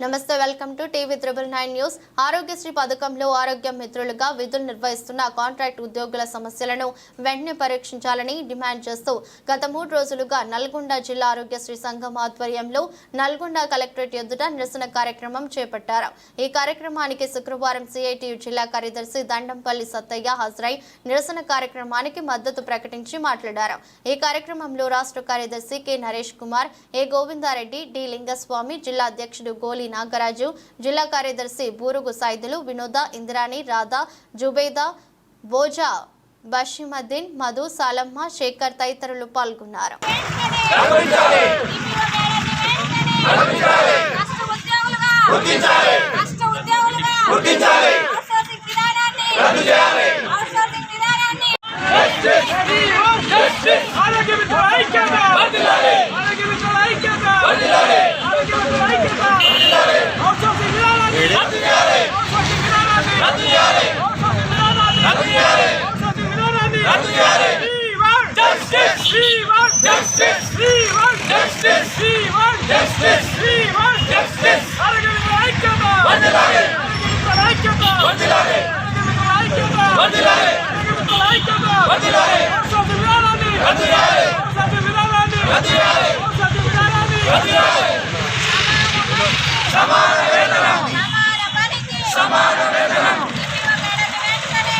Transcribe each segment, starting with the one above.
నమస్తే welcome to TV triple nine news. Aarogyasri పథకంలో ఆరోగ్య మిత్రులుగా విధులు నిర్వహిస్తున్న కాంట్రాక్ట్ ఉద్యోగుల సమస్యలను వెంటనే పరీక్షించాలని డిమాండ్ చేస్తూ గత మూడు రోజులుగా నల్గొండ జిల్లా ఆరోగ్యశ్రీ సంఘం ఆధ్వర్యంలో నల్గొండ కలెక్టరేట్ ఎదుట నిరసన కార్యక్రమం చేపట్టారు. ఈ కార్యక్రమానికి శుక్రవారం సిఐటియు జిల్లా కార్యదర్శి దండంపల్లి సత్తయ్య హాజరై నిరసన కార్యక్రమానికి మద్దతు ప్రకటించి మాట్లాడారు. ఈ కార్యక్రమంలో రాష్ట్ర కార్యదర్శి K Naresh Kumar A Govindareddy D Lingaswamy జిల్లా అధ్యక్షుడు గోలి నాగరాజు జిల్లా కార్యదర్శి బూరుగు సైదులు వినోద ఇంద్రాణి రాధా జుబేదా బోజా బషీమద్దీన్ మధు సాలమ్మ శేఖర్ తదితరులు పాల్గొన్నారు. రాష్ట్ర ఉద్యోగులుగా రాష్ట్ర ఉద్యోగులుగా అవుట్సోర్సింగ్ విధానాన్ని అవుట్సోర్సింగ్ విధానాన్ని ఆరోగ్య మిత్రుల ఐక్యత ఆరోగ్య మిత్రుల ఐక్యత ఆరోగ్య మిత్రుల ఐక్యత అవుట్సోర్సింగ్ విధానాన్ని అవుట్సోర్సింగ్ విధానాన్ని అవుట్సోర్సింగ్ విధానాన్ని అవుట్సోర్సింగ్ విధానాన్ని We want justice. We We want justice. We want justice. We want justice. ఆరోగ్య మిత్రుల ఐక్యత మిత్రుల ఐక్యత సమాన పనికి సమాన వేతనం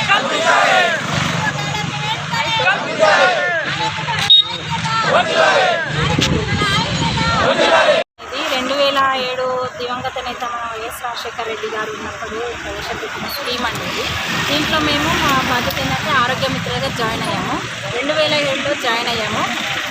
కల్పించాలి ఇది రెండు వేల ఏడు దివంగత నేత మన వైఎస్ రాజశేఖర రెడ్డి గారు ఉన్నప్పుడు ప్రవేశపెట్టిన స్కీమ్ అనేది. దీంట్లో మేము మా బాధ్యత ఏంటంటే ఆరోగ్య మిత్రులుగా జాయిన్ అయ్యాము. రెండు వేల ఏడులో జాయిన్ అయ్యాము.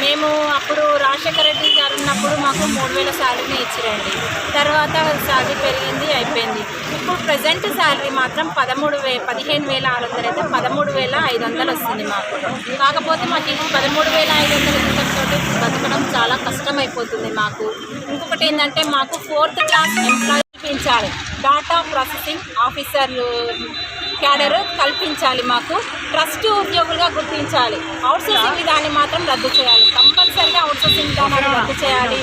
మేము అప్పుడు రాజశేఖర రెడ్డి గారు ఉన్నప్పుడు మాకు మూడు వేల శాలరీని ఇచ్చిరండి. తర్వాత శాలరీ పెరిగింది అయిపోయింది. ఇప్పుడు ప్రజెంట్ శాలరీ మాత్రం పదమూడు వే పదిహేను వేల ఆరు వందలు అయితే పదమూడు వేల ఐదు వందలు వస్తుంది మాకు. కాకపోతే మాకు ఈ పదమూడు వేల ఐదు వందల జీతంతో బతకడం చాలా కష్టం అయిపోతుంది మాకు. ఇంకొకటి ఏంటంటే మాకు ఫోర్త్ క్లాస్ ఎంప్లాయీ పెంచాలి డాటా ప్రాసెసింగ్ ఆఫీసర్లు క్యాడర్ కల్పించాలి మాకు. ట్రస్ట్ ఉద్యోగులుగా గుర్తించాలి. అవుట్సోర్సింగ్ విధాన్ని మాత్రం రద్దు చేయాలి. కంపల్సరీగా అవుట్సోర్సింగ్ విధానాన్ని రద్దు చేయాలి.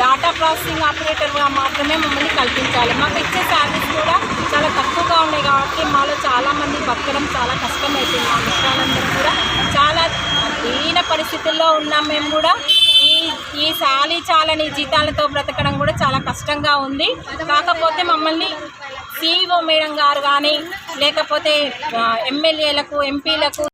డాటా ప్రాసెసింగ్ ఆపరేటర్గా మాత్రమే మమ్మల్ని కల్పించాలి. మాకు ఇచ్చే శాలరీస్ కూడా చాలా తక్కువగా ఉన్నాయి కాబట్టి మాలో చాలామంది బతకడం చాలా కష్టమైపోయింది. మా మిత్రులందరూ కూడా చాలా దీన పరిస్థితుల్లో ఉన్నాం మేము కూడా. ఈ సాలి చాలని జీతాలతో బ్రతకడం కూడా చాలా కష్టంగా ఉంది. కాకపోతే మమ్మల్ని సిఇఓ మేడం గారు కానీ లేకపోతే ఎమ్మెల్యేలకు ఎంపీలకు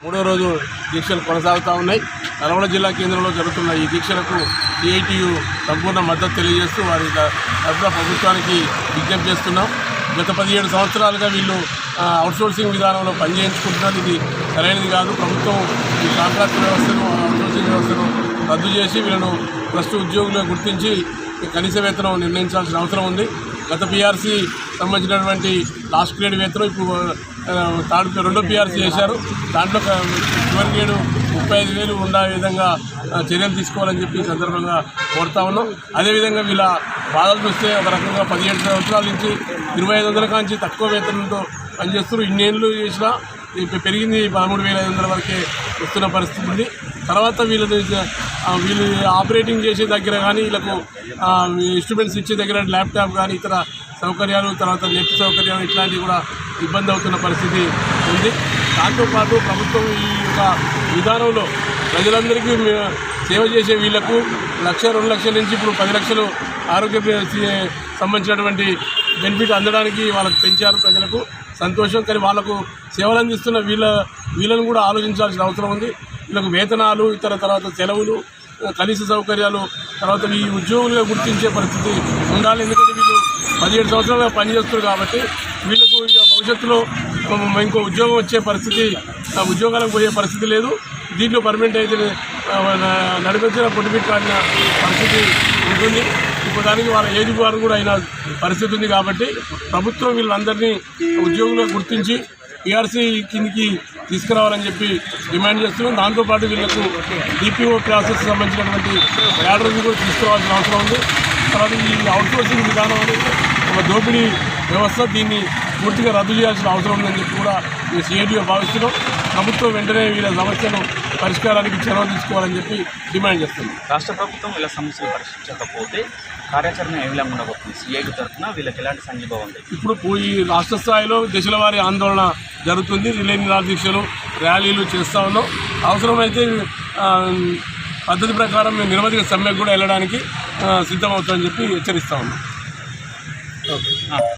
మూడో రోజు దీక్షలు కొనసాగుతూ ఉన్నాయి. నల్గొండ జిల్లా కేంద్రంలో జరుగుతున్న ఈ దీక్షలకు సిఐటియు సంపూర్ణ మద్దతు తెలియజేస్తూ వారి తరఫున ప్రభుత్వానికి విజ్ఞప్తి చేస్తున్నాం. గత పదిహేడు సంవత్సరాలుగా వీళ్ళు అవుట్సోర్సింగ్ విధానంలో పనిచేయించుకుంటున్నారు. ఇది సరైనది కాదు. ప్రభుత్వం ఈ కాంట్రాక్ట్ వ్యవస్థను అవుట్సోర్సింగ్ వ్యవస్థను రద్దు చేసి వీళ్ళను ప్రస్తుత ఉద్యోగులుగా గుర్తించి కనీస వేతనం నిర్ణయించాల్సిన అవసరం ఉంది. గత పిఆర్సీ సంబంధించినటువంటి లాస్ట్ గ్రేడ్ వేతనం ఇప్పుడు ఆ, థర్డ్ రెండో పిఆర్సీ చేశారు. దాంట్లో చివరి గ్రేడు ముప్పై ఐదు వేలు ఉండే విధంగా చర్యలు తీసుకోవాలని చెప్పి సందర్భంగా కోరుతా ఉన్నాం. అదేవిధంగా వీళ్ళ బాధలు చూస్తే ఒక రకంగా పదిహేడు సంవత్సరాల నుంచి ఇరవై ఐదు వందల కాంచి తక్కువ వేతనంతో పనిచేస్తున్నారు. ఇన్నేళ్ళు చేసినా పెరిగింది పదమూడు వేల ఐదు వందల వరకే వస్తున్న పరిస్థితి ఉంది. తర్వాత వీళ్ళ వీళ్ళు ఆపరేటింగ్ చేసే దగ్గర కానీ వీళ్ళకు ఇన్స్ట్రుమెంట్స్ ఇచ్చే దగ్గర ల్యాప్టాప్ కానీ ఇతర సౌకర్యాలు తర్వాత నెట్ సౌకర్యాలు ఇట్లాంటివి కూడా ఇబ్బంది అవుతున్న పరిస్థితి ఉంది. దాంతోపాటు ప్రభుత్వం ఈ యొక్క విధానంలో ప్రజలందరికీ సేవ చేసే వీళ్ళకు లక్ష రెండు లక్షల నుంచి ఇప్పుడు పది లక్షలు ఆరోగ్య సంబంధించినటువంటి బెనిఫిట్ అందడానికి వాళ్ళకు పెంచారు ప్రజలకు. సంతోషం కానీ వాళ్ళకు సేవలు అందిస్తున్న వీళ్ళ వీళ్ళని కూడా ఆలోచించాల్సిన అవసరం ఉంది. వీళ్ళకు వేతనాలు ఇతర తర్వాత సెలవులు కనీస సౌకర్యాలు తర్వాత ఈ ఉద్యోగులుగా గుర్తించే పరిస్థితి ఉండాలి. ఎందుకంటే వీళ్ళు పదిహేడు సంవత్సరాలుగా పనిచేస్తున్నారు కాబట్టి వీళ్ళకు ఇక భవిష్యత్తులో ఇంకో ఉద్యోగం వచ్చే పరిస్థితి ఆ ఉద్యోగాలకు పోయే పరిస్థితి లేదు. దీంట్లో పర్మనెంట్ అయితే నడిపించిన పొట్టిపిట్ పరిస్థితి ఉంటుంది. దానికి వాళ్ళ ఏజ్ వారు కూడా అయిన పరిస్థితి ఉంది కాబట్టి ప్రభుత్వం వీళ్ళందరినీ ఉద్యోగులుగా గుర్తించి పిఆర్సీ కిందికి తీసుకురావాలని చెప్పి డిమాండ్ చేస్తున్నాం. దాంతోపాటు వీళ్ళకు డిపిఓ ప్రాసెస్ సంబంధించినటువంటి క్యాడర్ని కూడా తీసుకురావాల్సిన అవసరం ఉంది. తర్వాత ఈ అవుట్సోర్సింగ్ విధానం అనేది ఒక దోపిడీ వ్యవస్థ. దీన్ని పూర్తిగా రద్దు చేయాల్సిన అవసరం ఉందని చెప్పి కూడా మేము సిఐడిఓ భావిస్తున్నాం. ప్రభుత్వం వెంటనే వీళ్ళ సమస్యను పరిష్కారానికి చొరవ తీసుకోవాలని చెప్పి డిమాండ్ చేస్తున్నాం. రాష్ట్ర ప్రభుత్వం ఇలా సమస్యలు పరిష్కరించకపోతే కార్యాచరణ ఏ విధంగా ఉండబోతుంది? సిఐటి తరఫున వీళ్ళకి ఎలాంటి సంఘీభావం ఉంది? ఇప్పుడు పో- ఈ రాష్ట్ర స్థాయిలో దశల వారి ఆందోళన జరుగుతుంది. రిలే నిరాదీక్షలు ర్యాలీలు చేస్తూ ఉన్నాం. అవసరమైతే పద్ధతి ప్రకారం మేము నిరవధిక సమ్మెకు కూడా వెళ్ళడానికి సిద్ధమవుతామని చెప్పి హెచ్చరిస్తా ఉన్నాం. ఆ.